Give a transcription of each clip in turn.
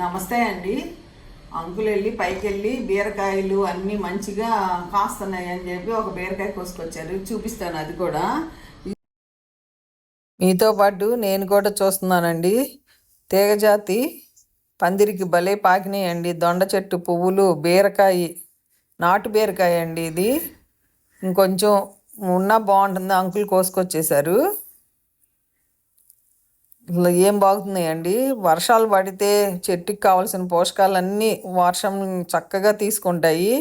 నమస్తే అండి. అంకులు వెళ్ళి పైకి వెళ్ళి బీరకాయలు అన్నీ మంచిగా కాస్తున్నాయి అని చెప్పి ఒక బీరకాయ కోసుకొచ్చారు. చూపిస్తాను అది కూడా. మీతో పాటు నేను కూడా చూస్తున్నానండి. తీగజాతి పందిరికి భలే పాకినాయండి. దొండ చెట్టు పువ్వులు బీరకాయ నాటు బీరకాయ అండి ఇది. ఇంకొంచెం ఉన్నా బాగుంటుంది. అంకుల్ కోసుకొచ్చేసారు ఏం బాగుతున్నాయండి? వర్షాలు పడితే చెట్టుకి కావాల్సిన పోషకాలన్నీ వర్షం చక్కగా తీసుకుంటాయి.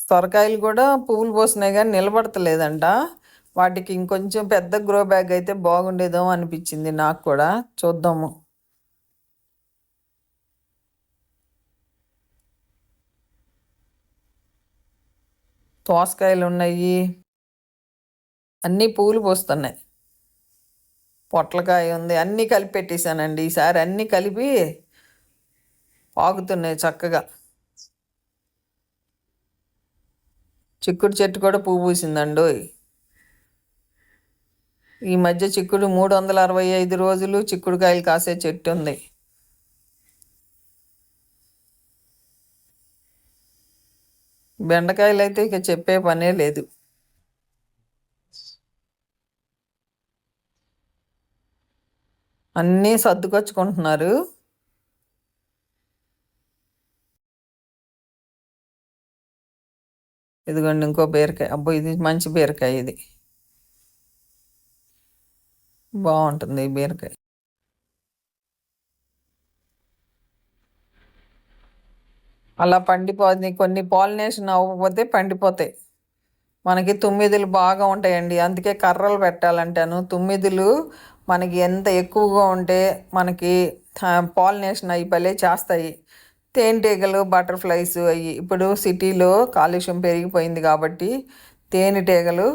సొరకాయలు కూడా పువ్వులు పోసినాయి కానీ నిలబడతలేదంట. వాటికి ఇంకొంచెం పెద్ద గ్రో బ్యాగ్ అయితే బాగుండేదో అనిపించింది నాకు కూడా. చూద్దాము. దోసకాయలు ఉన్నాయి అన్నీ పూలు పోస్తున్నాయి. పొట్లకాయ ఉంది. అన్నీ కలిపి పెట్టేశానండి. ఈసారి అన్నీ కలిపి పాకుతున్నాయి చక్కగా. చిక్కుడు చెట్టు కూడా పువ్వు పూసిందండి ఈ మధ్య చిక్కుడు మూడు వందల అరవై ఐదు రోజులు చిక్కుడుకాయలు కాసే చెట్టు ఉంది. బెండకాయలు అయితే ఇక చెప్పే పనే లేదు. అన్నీ సర్దుకొచ్చుకుంటున్నారు. ఇదిగోండి ఇంకో బీరకాయ. అబ్బో ఇది మంచి బీరకాయ ఇది. బాగుంటుంది ఈ బీరకాయ. అలా పండిపోతుంది. కొన్ని పాలినేషన్ అవ్వకపోతే పండిపోతాయి. మనకి తుమ్మిదులు బాగా ఉంటాయండి. అందుకే కర్రలు పెట్టాలంటాను. తుమ్మిదులు మనకి ఎంత ఎక్కువగా ఉంటే మనకి పాలినేషన్ అయ్యి భలే చేస్తాయి. తేనెటీగలు బటర్ఫ్లైస్ అయ్యి. ఇప్పుడు సిటీలో కాలుష్యం పెరిగిపోయింది కాబట్టి తేనెటీగలు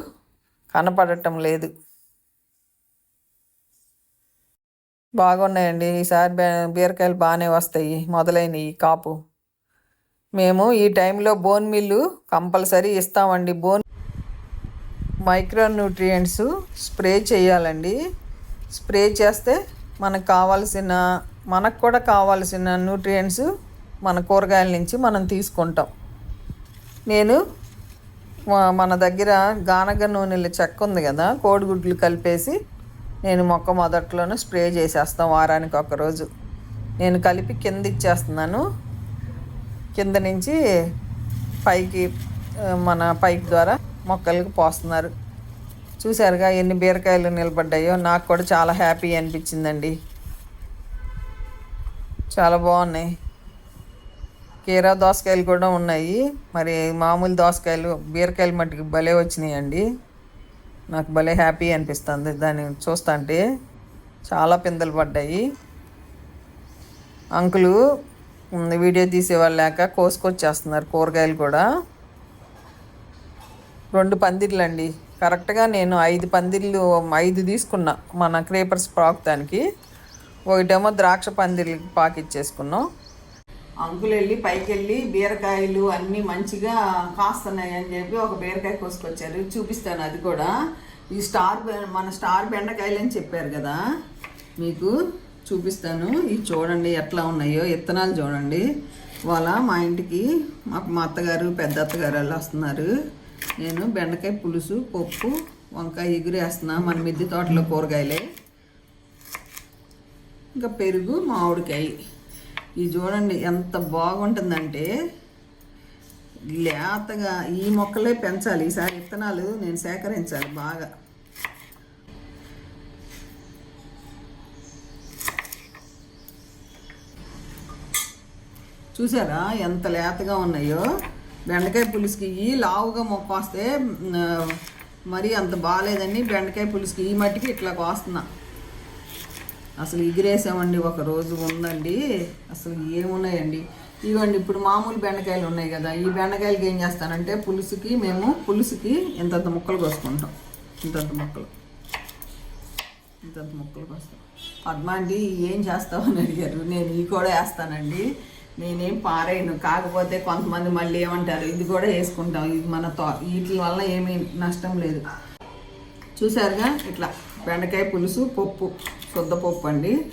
కనపడటం లేదు. బాగున్నాయండి. ఈసారి బీరకాయలు బాగానే వస్తాయి. మొదలైనవి కాపు. మేము ఈ టైంలో బోన్ మిల్లు కంపల్సరీ ఇస్తామండి. బోన్ మైక్రో న్యూట్రియంట్స్ స్ప్రే చేయాలండి. స్ప్రే చేస్తే మనకు కావాల్సిన మనకు కూడా కావాల్సిన న్యూట్రియంట్స్ మన కూరగాయల నుంచి మనం తీసుకుంటాం. నేను మన దగ్గర గానగ నూనెల చెక్క ఉంది కదా కోడిగుడ్లు కలిపేసి నేను మొక్క మొదట్లోనే స్ప్రే చేసేస్తాం వారానికి ఒకరోజు. నేను కలిపి కింద ఇచ్చేస్తున్నాను. కింద నుంచి పైకి మన పైకి ద్వారా మొక్కలకు పోస్తున్నారు. చూసారుగా ఎన్ని బీరకాయలు నిలబడ్డాయో. నాకు కూడా చాలా హ్యాపీ అనిపించిందండి. చాలా బాగున్నాయి. కీరా దోసకాయలు కూడా ఉన్నాయి. మరి మామూలు దోసకాయలు బీరకాయలు మట్టుకు భలే వచ్చినాయండి. నాకు భలే హ్యాపీ అనిపిస్తుంది దాన్ని చూస్తుంటే చాలా పిందెలు పడ్డాయి. అంకులు వీడియో తీసేవాళ్ళు లేక కోసుకొచ్చేస్తున్నారు కూరగాయలు కూడా. రెండు పందిర్లు అండి కరెక్ట్గా నేను ఐదు పందిర్లు ఐదు తీసుకున్నా మన క్రేపర్స్ పాకుతానికి ఒకటేమో ద్రాక్ష పందిర్లకి పాకిచ్చేసుకున్నాం అంకులు వెళ్ళి పైకి వెళ్ళి బీరకాయలు అన్నీ మంచిగా కాస్తున్నాయి అని చెప్పి ఒక బీరకాయ కోసుకొచ్చారు. చూపిస్తాను అది కూడా. ఈ స్టార్ మన స్టార్ బెండకాయలు అని చెప్పారు కదా మీకు. చూపిస్తాను. ఇవి చూడండి ఎట్లా ఉన్నాయో. ఇత్తనాలు చూడండి. వాళ్ళ మా ఇంటికి మాకు మా అత్తగారు పెద్ద అత్తగారు వాళ్ళు వస్తున్నారు. నేను బెండకాయ పులుసు పప్పు వంకాయ ఎగురేస్తున్నా మన మిద్దె తోటలో కూరగాయలే. ఇంకా పెరుగు మామిడికాయ ఇది చూడండి ఎంత బాగుంటుందంటే లేతగా ఈ మొక్కలే పెంచాలి. ఈసారి విత్తనాలు నేను సేకరించాలి బాగా. చూసారా ఎంత లేతగా ఉన్నాయో? బెండకాయ పులుసుకి ఇవి లావుగా మొక్క వస్తే మరి అంత బాగాలేదని బెండకాయ పులుసుకి ఈ మట్టికి ఇట్లా కోస్తున్నా. అసలు ఎగిరేసామండి ఒక రోజు ఉందండి. అసలు ఏమున్నాయండి? ఇవ్వండి ఇప్పుడు మామూలు బెండకాయలు ఉన్నాయి కదా. ఈ బెండకాయలకి ఏం చేస్తానంటే పులుసుకి మేము పులుసుకి ఇంతంత ముక్కలు కోసుకుంటాం. ఇంతంత ముక్కలు. ఇంతంత ముక్కలు కోస్తాం. పద్మాండి ఏం చేస్తామని అడిగారు. నేను ఈ కూడా వేస్తానండి. నేనేం పారేయను. కాకపోతే కొంతమంది మళ్ళీ ఏమంటారు ఇది కూడా వేసుకుంటాం. ఇది మన తో వీటి వల్ల ఏమీ నష్టం లేదు. చూసారుగా? ఇట్లా బెండకాయ పులుసు పప్పు శుద్ధ పప్పు అండి.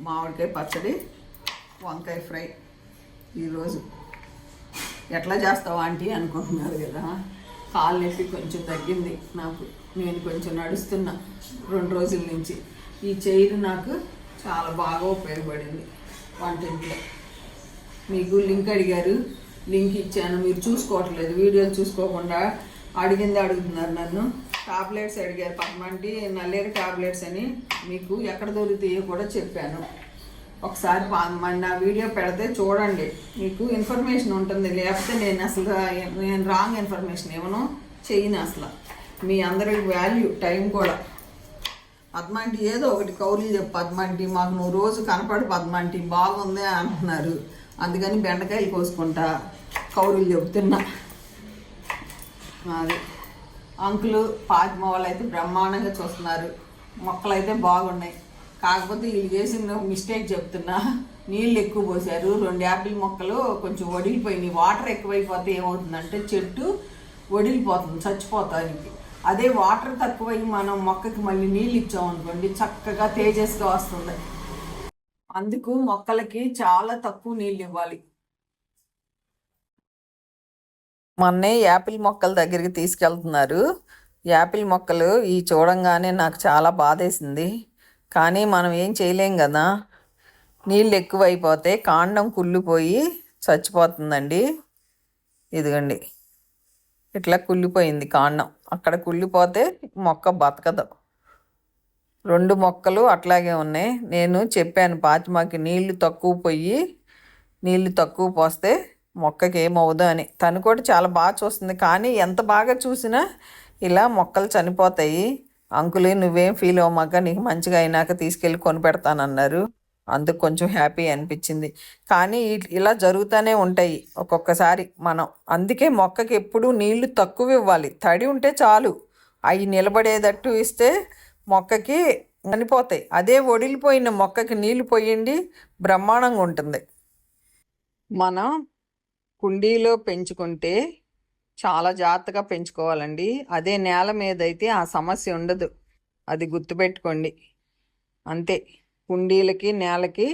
మామిడికాయ పచ్చడి వంకాయ ఫ్రై ఈరోజు. ఎట్లా చేస్తావా ఆంటీ అనుకుంటున్నారు కదా? కాళ్ళు నొప్పి కొంచెం తగ్గింది నాకు. నేను కొంచెం నడుస్తున్నా రెండు రోజుల నుంచి. ఈ చైర్ నాకు చాలా బాగా ఉపయోగపడింది వంటింట్లో. మీకు లింక్ అడిగారు లింక్ ఇచ్చాను. మీరు చూసుకోవట్లేదు వీడియోలు చూసుకోకుండా అడిగింది అడుగుతున్నారు నన్ను. టాబ్లెట్స్ అడిగారు పక్కమంటి నల్లేరు టాబ్లెట్స్ అని మీకు ఎక్కడ దొరుకుతాయో కూడా చెప్పాను. ఒకసారి మన నా వీడియో పెడితే చూడండి. మీకు ఇన్ఫర్మేషన్ ఉంటుంది. లేకపోతే నేను అసలు నేను రాంగ్ ఇన్ఫర్మేషన్ ఇవ్వను. చేయను అసలు. మీ అందరికి వాల్యూ టైం కూడా. పద్మంటి ఏదో ఒకటి కౌలు చెప్పు పద్మంటి. మాకు నువ్వు రోజు కనపడు పద్మాంటి. బాగుంది అంటున్నారు అందుకని బెండకాయలు కోసుకుంటా. కౌరులు చెబుతున్నా. అది అంకులు పాతిమ వాళ్ళు అయితే బ్రహ్మాండంగా చూస్తున్నారు. మొక్కలు అయితే బాగున్నాయి. కాకపోతే వీళ్ళు చేసిన మిస్టేక్ చెప్తున్నా. నీళ్ళు ఎక్కువ పోసారు. రెండు యాపిల్ మొక్కలు కొంచెం వడిలిపోయినాయి. వాటర్ ఎక్కువైపోతే ఏమవుతుందంటే చెట్టు వడిలిపోతుంది చచ్చిపోతానికి. అదే వాటర్ తక్కువై మనం మొక్కకి మళ్ళీ నీళ్ళు ఇచ్చామనుకోండి చక్కగా తేజస్గా వస్తుంది. అందుకు మొక్కలకి చాలా తక్కువ నీళ్ళు ఇవ్వాలి మొన్నే యాపిల్ మొక్కల దగ్గరికి తీసుకెళ్తున్నారు. యాపిల్ మొక్కలు ఈ చూడంగానే నాకు చాలా బాధేసింది. కానీ మనం ఏం చేయలేం కదా. నీళ్ళు ఎక్కువైపోతే కాండం కుళ్ళిపోయి చచ్చిపోతుందండి. ఇదిగండి. ఇట్లా కుళ్ళిపోయింది కాండం. అక్కడ కుళ్ళిపోతే మొక్క బతకదు. రెండు మొక్కలు అట్లాగే ఉన్నాయి. నేను చెప్పాను పాతిమాకి నీళ్ళు తక్కువ పోయి నీళ్ళు తక్కువ పోస్తే మొక్కకి ఏమవుదు అని. తను కూడా చాలా బాగా చూస్తుంది. కానీ ఎంత బాగా చూసినా ఇలా మొక్కలు చనిపోతాయి. అంకులు నువ్వేం ఫీల్ అవ్వమాక నీకు మంచిగా అయినాక తీసుకెళ్ళి కొనిపెడతానన్నారు. అందుకు కొంచెం హ్యాపీ అనిపించింది. కానీ ఇలా జరుగుతూనే ఉంటాయి ఒక్కొక్కసారి మనం. అందుకే మొక్కకి ఎప్పుడూ నీళ్ళు తక్కువ ఇవ్వాలి. తడి ఉంటే చాలు. అవి నిలబడేటట్టు ఇస్తే మొక్కకి చనిపోతాయి. అదే ఒడిలిపోయిన మొక్కకి నీళ్ళు పోయండి బ్రహ్మాండంగా ఉంటుంది. మనం కుండీలో పెంచుకుంటే చాలా జాగ్రత్తగా పెంచుకోవాలండి. అదే నేల మీద అయితే ఆ సమస్య ఉండదు. అది గుర్తుపెట్టుకోండి. అంతే. కుండీలకి నేలకి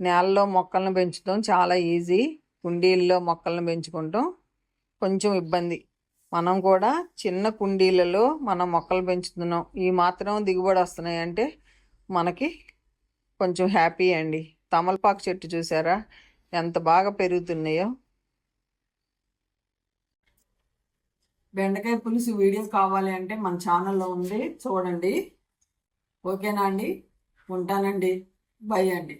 నేలలో మొక్కలను పెంచడం చాలా ఈజీ. కుండీల్లో మొక్కలను పెంచుకుంటాం. కొంచెం ఇబ్బంది. మనం కూడా చిన్న కుండీలలో మనం మొక్కలు పెంచుతున్నాం. ఈ మాత్రం దిగుబడి వస్తున్నాయి అంటే మనకి కొంచెం హ్యాపీ అండి. తమలపాకు చెట్టు చూసారా? ఎంత బాగా పెరుగుతున్నాయో. బెండకాయ పులుసు వీడియో కావాలి అంటే మన ఛానల్లో ఉంది. చూడండి. ఓకేనా అండి? ఉంటానండి. బై అండి.